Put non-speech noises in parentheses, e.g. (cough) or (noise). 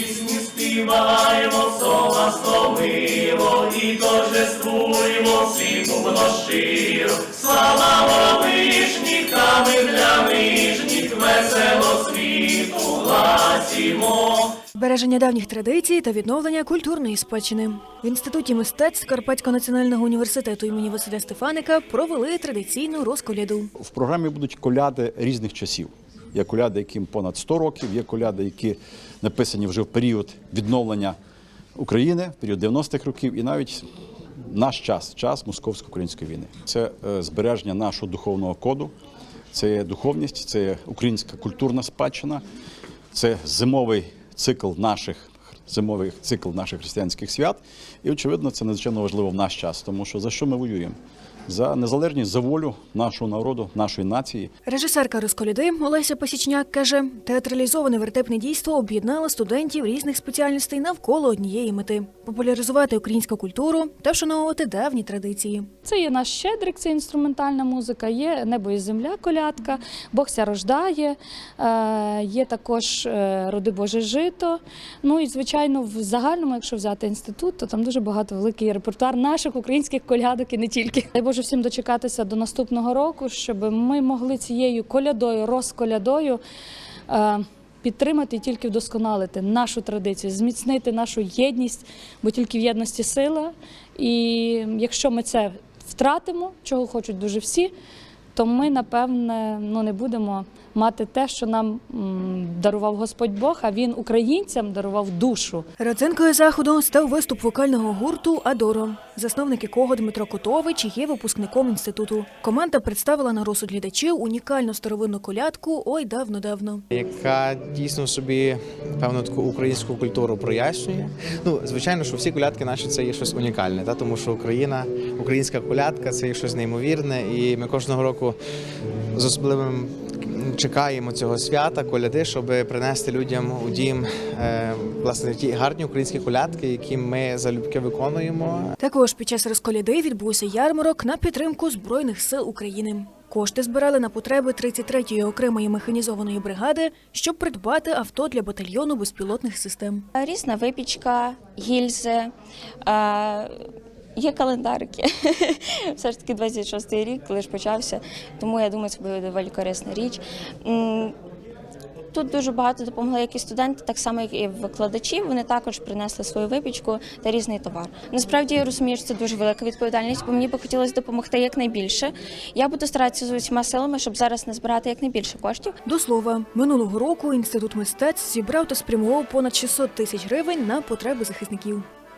Пісні співаємо, соластовиво, і торжествуємо всім умно щиро. Слава вишніками для нижніх, весело світу гласімо. Збереження давніх традицій та відновлення культурної спадщини в інституті мистецтв Карпатського національного університету імені Василя Стефаника провели традиційну розколяду. В програмі будуть коляди різних часів. Є коляди, яким понад 100 років, є коляди, які написані вже в період відновлення України, в період 90-х років, і навіть наш час, час московсько-української війни. Це е, збереження нашого духовного коду, це є духовність, це є українська культурна спадщина, це зимовий цикл наших. Зимовий цикл наших християнських свят, і очевидно, це надзвичайно важливо в наш час, тому що за що ми воюємо? За незалежність, за волю нашого народу, нашої нації. Режисерка розколяди Олеся Посічняк каже, театралізоване вертепне дійство об'єднало студентів різних спеціальностей навколо однієї мети популяризувати українську культуру та вшановувати давні традиції. Це є наш щедрик, це інструментальна музика, є небо і земля, колядка, Бог ся рождає, е, є також е, роди Боже жито. Ну і звичайно, в загальному, якщо взяти інститут, то там дуже багато великий репертуар наших українських колядок і не тільки. Дай Боже всім дочекатися до наступного року, щоб ми могли цією колядою, розколядою. е, Підтримати і тільки вдосконалити нашу традицію, зміцнити нашу єдність, бо тільки в єдності сила. І якщо ми це втратимо, чого хочуть дуже всі, то ми напевне ну не будемо мати те, що нам дарував Господь Бог, а він українцям дарував душу. Родзинкою заходу став виступ вокального гурту Адоро, засновник якого Дмитро Котович є випускником інституту. Команда представила на розсуд глядачів унікальну старовинну колядку Ой давно-давно. яка дійсно собі певну таку українську культуру прояснює. Ну, звичайно, що всі колядки наші це є щось унікальне, та тому що Україна, українська колядка це є щось неймовірне, і ми кожного року з особливим чекаємо цього свята, коляди, щоб принести людям у дім е, власне ті гарні українські колядки, які ми залюбки виконуємо. Також під час розколяди відбувся ярмарок на підтримку Збройних сил України. Кошти збирали на потреби 33-ї окремої механізованої бригади, щоб придбати авто для батальйону безпілотних систем. Різна випічка, гільзи. е, Є календарики. (laughs) Все ж таки 26-й рік лише почався, тому я думаю, це буде доволі корисна річ. Тут дуже багато допомогли як і студенти, так само як і викладачі. Вони також принесли свою випічку та різний товар. Насправді я розумію, що це дуже велика відповідальність, бо мені би хотілося допомогти якнайбільше. Я буду старатися з усіма силами, щоб зараз назбирати якнайбільше коштів. До слова, минулого року інститут мистецтв зібрав та спрямував понад 600 тисяч гривень на потреби захисників.